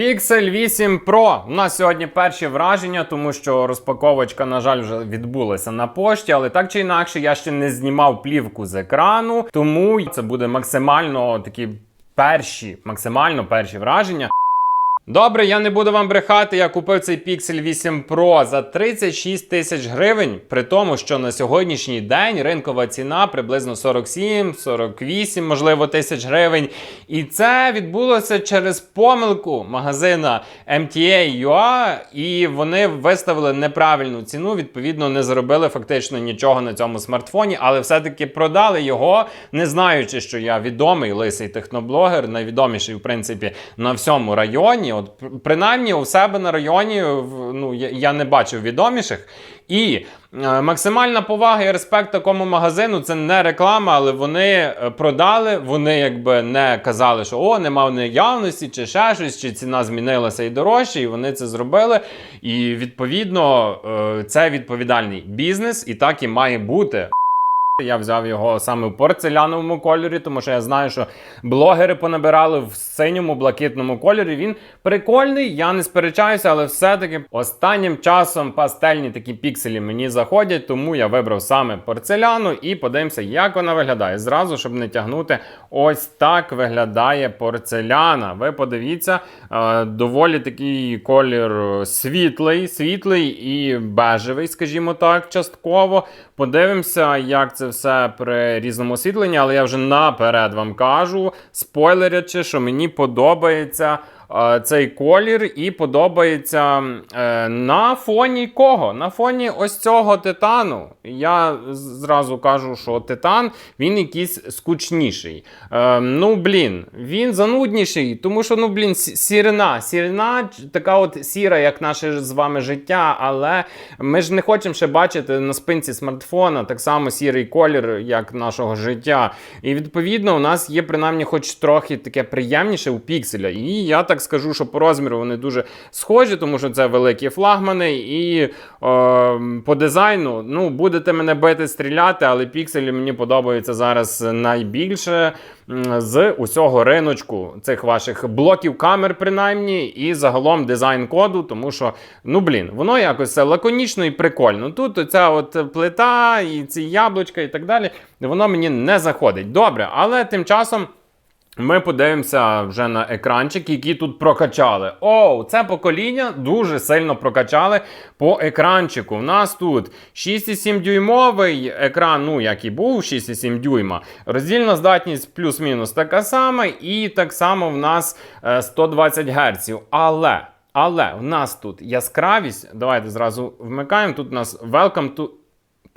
Pixel 8 Pro. У нас сьогодні перші враження, тому що розпаковочка, на жаль, вже відбулася на пошті, але так чи інакше, я ще не знімав плівку з екрану, тому це буде максимально такі перші, максимально перші враження. Добре, я не буду вам брехати. Я купив цей Pixel 8 Pro за 36 тисяч гривень, при тому, що на сьогоднішній день ринкова ціна приблизно 47-48, можливо, тисяч гривень. І це відбулося через помилку магазина MTA.ua, і вони виставили неправильну ціну. Відповідно, не заробили фактично нічого на цьому смартфоні, але все-таки продали його, не знаючи, що я відомий лисий техноблогер, найвідоміший, в принципі, на всьому районі. От принаймні у себе на районі ну, я, не бачив відоміших. І е, максимальна повага і респект такому магазину це не реклама, але вони е, продали. Вони якби не казали, що о, нема в наявності, чи ще щось, чи ціна змінилася і дорожче, і вони це зробили. І відповідно е, це відповідальний бізнес, і так і має бути. Я взяв його саме в порцеляновому кольорі, тому що я знаю, що блогери понабирали в синьому блакитному кольорі. Він прикольний, я не сперечаюся, але все-таки останнім часом пастельні такі пікселі мені заходять, тому я вибрав саме порцеляну і подивимося, як вона виглядає. Зразу, щоб не тягнути, ось так виглядає порцеляна. Ви подивіться, е, доволі такий колір світлий, світлий і бежевий, скажімо так, частково. Подивимося, як це все при різному освітленні, але я вже наперед вам кажу, спойлерячи, що мені подобається цей колір і подобається е, на фоні кого? На фоні ось цього титану. Я зразу кажу, що титан він якийсь скучніший. Е, ну, блін, він занудніший, тому що, ну, блін, сі- сірина. Сірина така от сіра, як наше з вами життя, але ми ж не хочемо ще бачити на спинці смартфона так само сірий колір, як нашого життя. І відповідно, у нас є принаймні хоч трохи таке приємніше у пікселя. І я так скажу, що по розміру вони дуже схожі, тому що це великі флагмани, і е, по дизайну, ну, будете мене бити, стріляти, але пікселі мені подобаються зараз найбільше з усього риночку цих ваших блоків камер, принаймні, і загалом дизайн коду, тому що, ну блін, воно якось все лаконічно і прикольно. Тут оця от плита і ці яблучка і так далі, воно мені не заходить. Добре, але тим часом. Ми подивимося вже на екранчик, який тут прокачали. Оу, це покоління дуже сильно прокачали по екранчику. У нас тут 6,7 дюймовий екран, ну як і був 6,7 дюйма. Роздільна здатність плюс-мінус така сама, і так само в нас е, 120 Гц. Але. Але в нас тут яскравість. Давайте зразу вмикаємо. Тут у нас Welcome to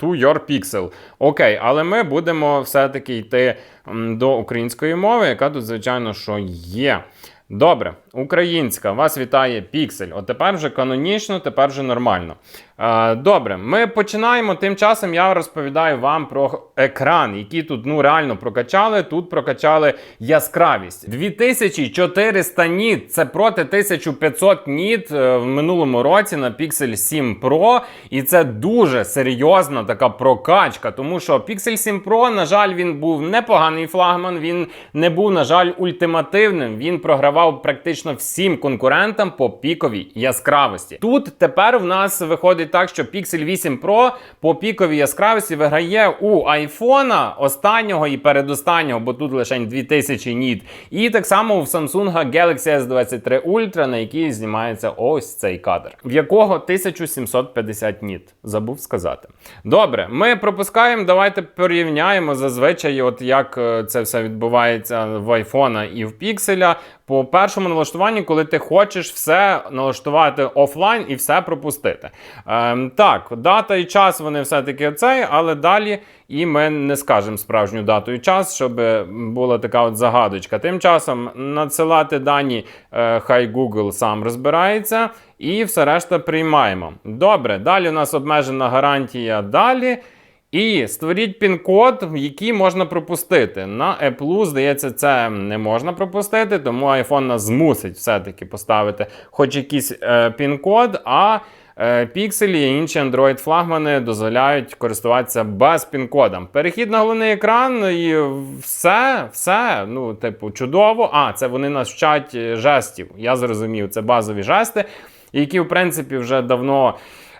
To your pixel. Окей, але ми будемо все-таки йти до української мови, яка тут, звичайно, що є. Добре, українська, вас вітає Піксель. От тепер вже канонічно, тепер вже нормально. Е, добре, ми починаємо. Тим часом я розповідаю вам про екран, який тут ну реально прокачали. Тут прокачали яскравість. 2400 ніт це проти 1500 ніт е, в минулому році на Pixel 7 Pro. І це дуже серйозна така прокачка, тому що Pixel 7 Pro, на жаль, він був непоганий флагман, він не був, на жаль, ультимативним. Він програвав практично всім конкурентам по піковій яскравості. Тут тепер в нас виходить так, що Pixel 8 Pro по піковій яскравості виграє у айфона останнього і передостаннього, бо тут лише 2000 ніт. І так само в Samsung Galaxy S23 Ultra, на якій знімається ось цей кадр, в якого 1750 ніт. Забув сказати. Добре, ми пропускаємо. Давайте порівняємо зазвичай, от як е, це все відбувається в айфона і в пікселя. По першому налаштуванні, коли ти хочеш все налаштувати офлайн і все пропустити. Ем, так, дата і час вони все-таки оцей, але далі і ми не скажемо справжню дату і час, щоб була така от загадочка. Тим часом надсилати дані, е, хай Google сам розбирається, і все решта приймаємо. Добре, далі у нас обмежена гарантія далі. І створіть пін-код, який можна пропустити. На Apple, здається, це не можна пропустити, тому iPhone нас змусить все-таки поставити хоч якийсь е, пін-код, а е, пікселі і інші Android флагмани дозволяють користуватися без пін-кодом. Перехід на головний екран і все, все, ну, типу, чудово. А, це вони нас вчать е, жестів. Я зрозумів, це базові жести, які, в принципі, вже давно.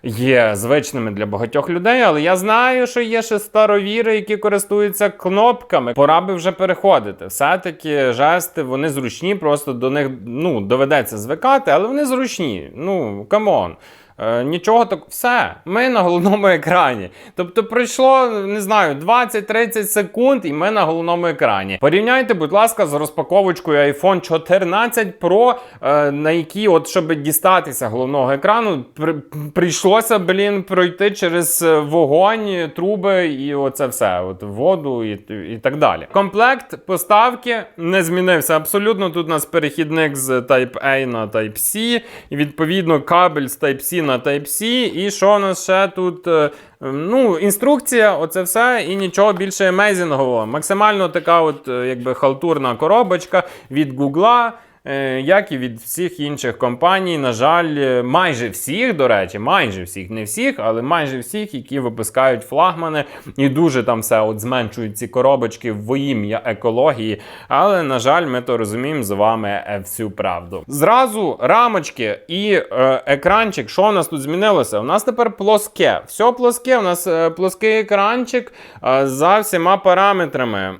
Є звичними для багатьох людей, але я знаю, що є ще старовіри, які користуються кнопками. Пора би вже переходити. Все-таки жести вони зручні, просто до них ну, доведеться звикати, але вони зручні. Ну, камон. Е, нічого так, все, ми на головному екрані. Тобто пройшло, не знаю, 20-30 секунд, і ми на головному екрані. Порівняйте, будь ласка, з розпаковочкою iPhone 14 Pro, е, на якій, от, щоб дістатися головного екрану, при, прийшлося, блін, пройти через е, вогонь, труби і оце все. От воду і, і так далі. Комплект поставки не змінився абсолютно. Тут у нас перехідник з Type-A на Type-C, і відповідно кабель з Type-C на Type-C. І що у нас ще тут? Е, Ну, інструкція, оце все, і нічого більше емейзінгового. Максимально така, от, е, якби халтурна коробочка від Гугла. Е, Як і від всіх інших компаній, на жаль, е, майже всіх, до речі, майже всіх, не всіх, але майже всіх, які випускають флагмани, і дуже там все от зменшують ці коробочки в ім'я екології. Але, на жаль, ми то розуміємо з вами е, всю правду. Зразу рамочки і е, екранчик. Що у нас тут змінилося? У нас тепер плоске. Все плоске, у нас плоский екранчик е, за всіма параметрами.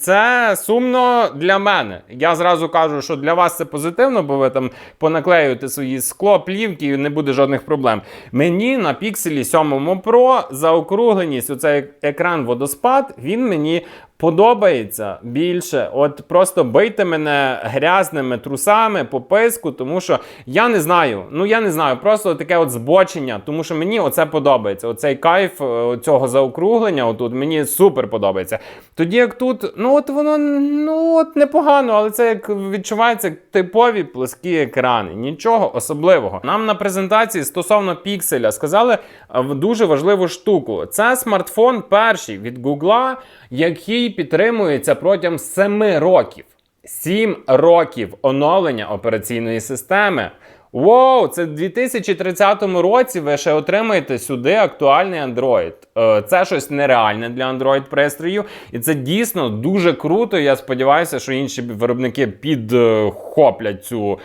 Це сумно для мене. Я зразу кажу, що для вас це позитивно, бо ви там понаклеюєте свої скло, плівки і не буде жодних проблем. Мені на пікселі 7 Pro заокругленість, оцей екран водоспад, він мені подобається більше. От просто бийте мене грязними трусами по писку, тому що я не знаю. Ну я не знаю, просто таке от збочення, тому що мені оце подобається. Оцей кайф е, цього заокруглення, отут мені супер подобається. Тоді як тут, ну от воно ну от непогано, але це як відчувається типові плоскі екрани. Нічого особливого. Нам на презентації стосовно пікселя сказали е, дуже важливу штуку. Це смартфон перший від Гугла, який підтримується протягом 7 років. 7 років оновлення операційної системи. Воу, це в 2030 році ви ще отримаєте сюди актуальний Android. Е, Це щось нереальне для Android пристроїв, і це дійсно дуже круто. Я сподіваюся, що інші виробники підхоплять цю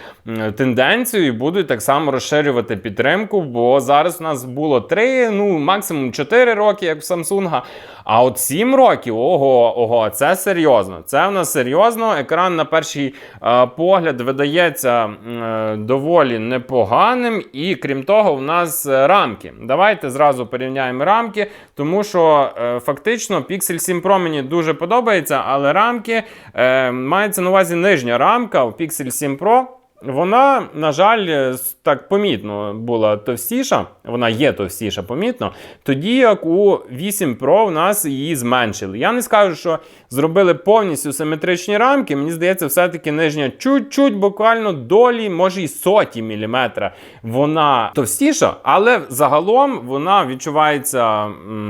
тенденцію і будуть так само розширювати підтримку. Бо зараз у нас було 3, ну максимум 4 роки, як в Samsung. А от 7 років, ого, ого, це серйозно. Це в нас серйозно. Екран на перший е, погляд видається е, доволі непоганим. І крім того, в нас е, рамки. Давайте зразу порівняємо рамки, тому що е, фактично Pixel 7 Pro мені дуже подобається, але рамки е, мається на увазі нижня рамка у Pixel 7 Pro. Вона, на жаль, так помітно була товстіша, вона є товстіша, помітно. Тоді як у 8 Pro в нас її зменшили. Я не скажу, що зробили повністю симетричні рамки. Мені здається, все-таки нижня чуть-чуть, буквально долі, може й соті міліметра. Вона товстіша, але загалом вона відчувається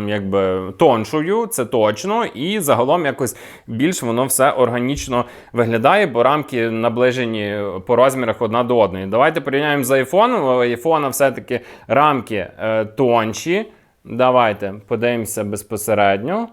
якби тоншою, це точно, і загалом якось більш воно все органічно виглядає, бо рамки наближені по розмірах одна до одної. Давайте порівняємо з айфоном. У айфона все-таки рамки е, тонші. Давайте подивимося безпосередньо.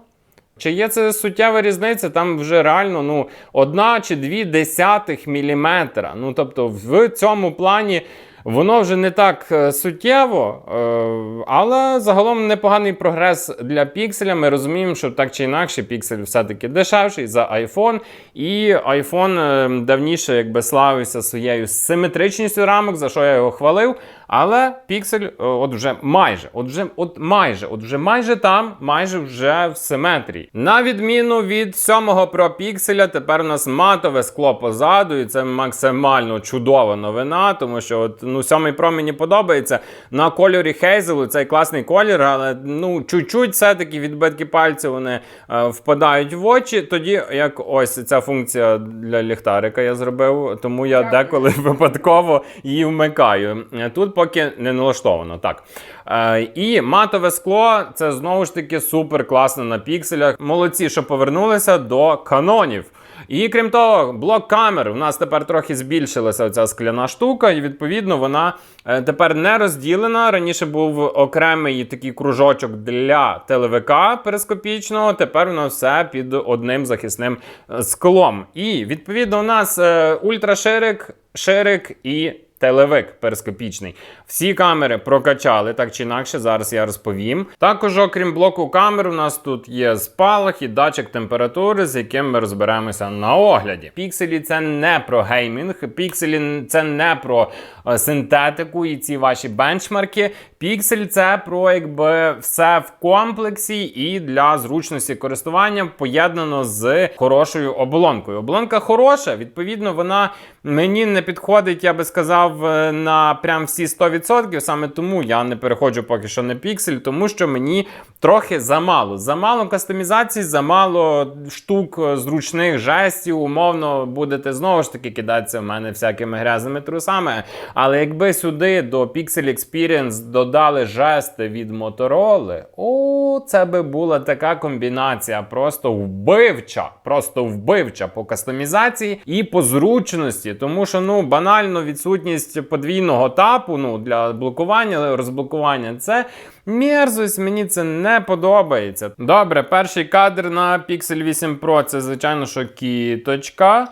Чи є це суттєва різниця? Там вже реально ну, одна чи дві десятих міліметра. Ну, тобто, в цьому плані воно вже не так е, суттєво, е, але загалом непоганий прогрес для пікселя. Ми розуміємо, що так чи інакше піксель все-таки дешевший за iPhone. І iPhone е, давніше якби славився своєю симетричністю рамок, за що я його хвалив. Але піксель, от вже майже, от вже, от майже, от вже майже там, майже вже в симетрії. На відміну від 7-го Pro пікселя, тепер у нас матове скло позаду, і це максимально чудова новина, тому що от, ну, 7 Pro мені подобається. На кольорі Hazel цей класний колір, але ну, чуть-чуть все-таки відбитки пальців вони е, впадають в очі. Тоді як ось ця функція для ліхтарика я зробив, тому я деколи випадково її вмикаю. Е, Тут поки не налаштовано. Так. Е, і матове скло це знову ж таки супер класно на пікселях. Молодці, що повернулися до канонів. І крім того, блок камер у нас тепер трохи збільшилася оця скляна штука, і відповідно вона е, тепер не розділена. Раніше був окремий такий кружочок для телевика перископічного. Тепер воно все під одним захисним е, склом. І відповідно у нас е, ультраширик, ширик і. Телевик перископічний. Всі камери прокачали так чи інакше. Зараз я розповім. Також, окрім блоку камер, у нас тут є спалах і датчик температури, з яким ми розберемося на огляді. Пікселі це не про геймінг, пікселі це не про е, синтетику і ці ваші бенчмарки. Піксель це про якби все в комплексі і для зручності користування поєднано з хорошою оболонкою. Оболонка хороша, відповідно, вона мені не підходить, я би сказав, е, на прям всі 100%. Саме тому я не переходжу поки що на піксель, тому що мені трохи замало. Замало кастомізацій, замало штук е, зручних жестів. Умовно будете знову ж таки кидатися в мене всякими грязними трусами. Але якби сюди до Pixel Experience додали жести від Motorola, о, це би була така комбінація, просто вбивча, просто вбивча по кастомізації і по зручності, тому що ну банально відсутність подвійного тапу ну для блокування, розблокування це. Мерзость, мені це не подобається. Добре, перший кадр на Pixel 8 Pro це, звичайно, що кіточка.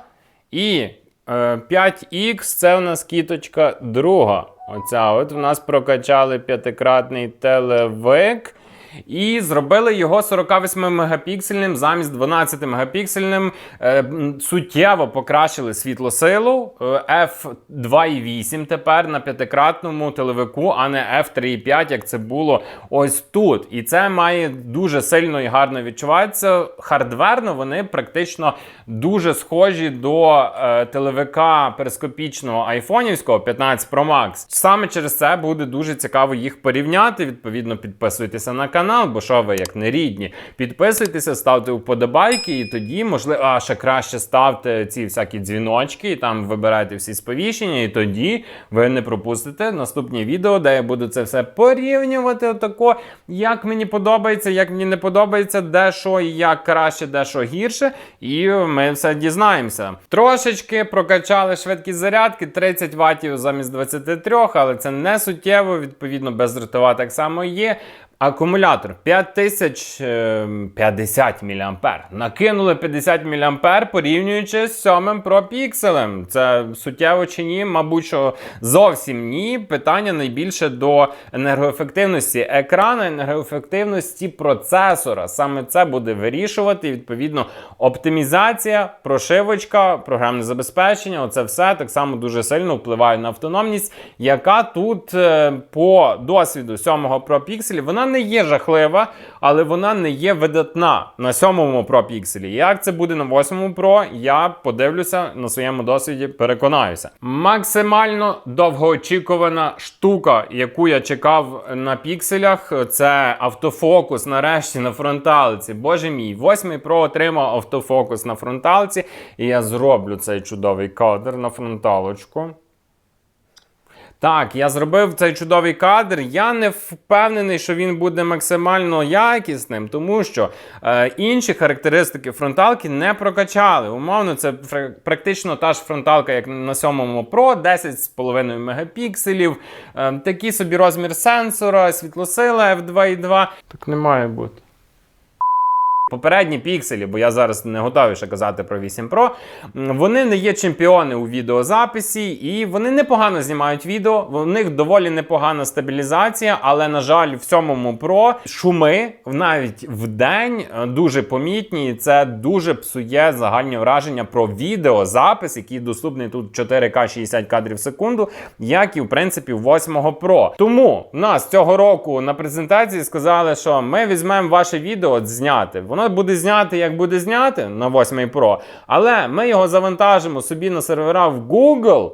І е, 5X це у нас кіточка друга. Оця от у нас прокачали п'ятикратний телевик. І зробили його 48 мегапіксельним замість 12 мегапіксельним. Е, суттєво покращили світлосилу. Е, F2.8 тепер на п'ятикратному телевику, а не F3.5, як це було ось тут. І це має дуже сильно і гарно відчуватися. Хардверно вони практично дуже схожі до е, телевика перископічного айфонівського 15 Pro Max. Саме через це буде дуже цікаво їх порівняти. Відповідно, підписуйтеся на канал, бо що ви як не рідні. Підписуйтеся, ставте вподобайки, і тоді, можливо, а ще краще ставте ці всякі дзвіночки, і там вибирайте всі сповіщення, і тоді ви не пропустите наступні відео, де я буду це все порівнювати. Отако, як мені подобається, як мені не подобається, де що і як краще, де що гірше. І ми все дізнаємося. Трошечки прокачали швидкість зарядки 30 ватів замість 23, але це не суттєво, відповідно, бездротова так само є. Акумулятор 5050 мА. Накинули 50 мА, порівнюючи з 7 Pro Pixel. Це суттєво чи ні? Мабуть, що зовсім ні. Питання найбільше до енергоефективності екрану, енергоефективності процесора. Саме це буде вирішувати. Відповідно, оптимізація, прошивочка, програмне забезпечення. Оце все так само дуже сильно впливає на автономність, яка тут е, по досвіду 7 Pro Pixel, вона не є жахлива, але вона не є видатна на 7 Pro Pixel. Як це буде на 8 Pro, я подивлюся на своєму досвіді, переконаюся. Максимально довгоочікувана штука, яку я чекав на пікселях, це автофокус нарешті на фронталці. Боже мій, 8 Pro отримав автофокус на фронталці, і я зроблю цей чудовий кадр на фронталочку. Так, я зробив цей чудовий кадр. Я не впевнений, що він буде максимально якісним, тому що е, інші характеристики фронталки не прокачали. Умовно, це фра- практично та ж фронталка, як на 7 Pro, 10,5 мегапікселів, е, такий собі розмір сенсора, світлосила F2.2. Так не має бути. Попередні пікселі, бо я зараз не готовий ще казати про 8 Pro, вони не є чемпіони у відеозаписі, і вони непогано знімають відео. У них доволі непогана стабілізація, але, на жаль, в 7 Pro шуми навіть в день е, дуже помітні. і Це дуже псує загальні враження про відеозапис, який доступний тут 4К 60 кадрів в секунду, як і в принципі в 8 Pro. Тому нас цього року на презентації сказали, що ми візьмемо ваше відео зняти. Воно буде зняти, як буде зняти на 8 Pro, але ми його завантажимо собі на сервера в Google.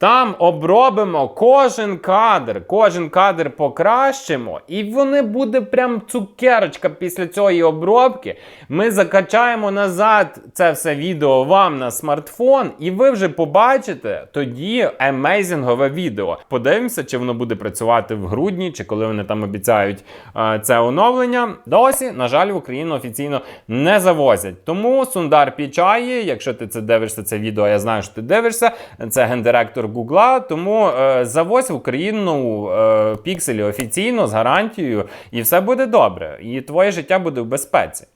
Там обробимо кожен кадр, кожен кадр покращимо, і вони буде прям цукерочка після цієї обробки. Ми закачаємо назад це все відео вам на смартфон, і ви вже побачите тоді емейзингове відео. Подивимося, чи воно буде працювати в грудні, чи коли вони там обіцяють е, це оновлення. Досі, на жаль, в Україну офіційно не завозять. Тому Сундар Пічаї, якщо ти це дивишся, це відео, я знаю, що ти дивишся. Це гендиректор Гугла. Тому е, завозь в Україну е, пікселі офіційно з гарантією, і все буде добре. І твоє життя буде в безпеці.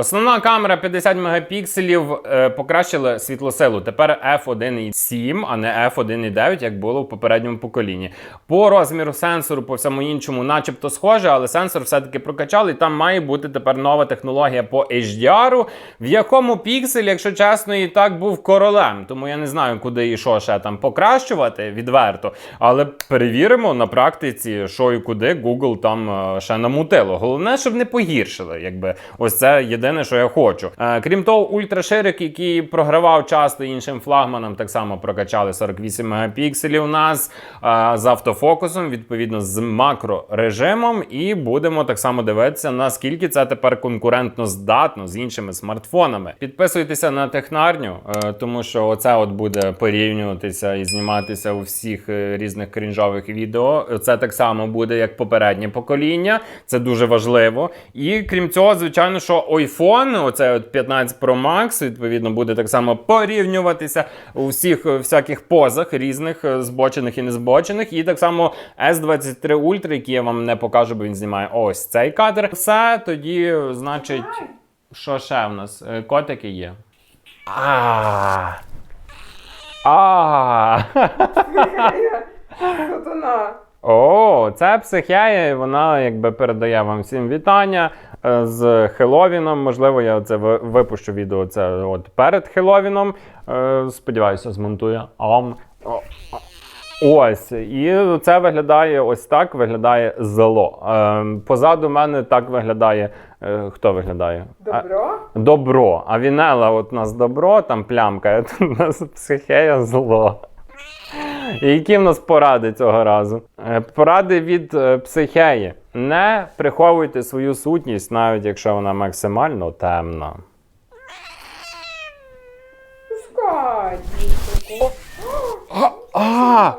Основна камера 50 мегапікселів е, покращила світлосилу. Тепер f1.7, а не f1.9, як було в попередньому поколінні. По розміру сенсору, по всьому іншому, начебто схоже, але сенсор все-таки прокачали. І там має бути тепер нова технологія по HDR, в якому піксель, якщо чесно, і так був королем. Тому я не знаю, куди і що ще там покращувати відверто. Але перевіримо на практиці, що і куди Google там е, ще намутило. Головне, щоб не погіршили. Якби ось це єдине, що я хочу. Е, крім того, ультраширик, який програвав часто іншим флагманам, так само прокачали 48 мегапікселів у нас е, з автофокусом, відповідно з макрорежимом. І будемо так само дивитися, наскільки це тепер конкурентно здатно з іншими смартфонами. Підписуйтеся на технарню, е, тому що оце от буде порівнюватися і зніматися у всіх е, різних крінжових відео. Це так само буде як попереднє покоління. Це дуже важливо. І крім цього, звичайно, що iPhone, оце от 15 Pro Max, відповідно, буде так само порівнюватися у всіх е, всяких позах різних е, збочених і незбочених. І так само S23 Ultra, який я вам не покажу, бо він знімає ось цей кадр. Все тоді, значить, що ще в нас? Е, Котики є. А. А. О, це психея, і вона якби передає вам всім вітання е, з Хеловіном. Можливо, я це випущу відео це от перед Хеловіном. Е, Сподіваюся, змонтує. Ам. Ось, і це виглядає ось так виглядає зло. Е, позаду мене так виглядає. е, Хто виглядає? А- Добро? Добро. А Вінела, от у нас добро, там плямка, а тут у нас психея зло. Які в нас поради цього разу? Е, Поради від е, психеї. Не приховуйте свою сутність, навіть якщо вона максимально темна. Скажіть. А!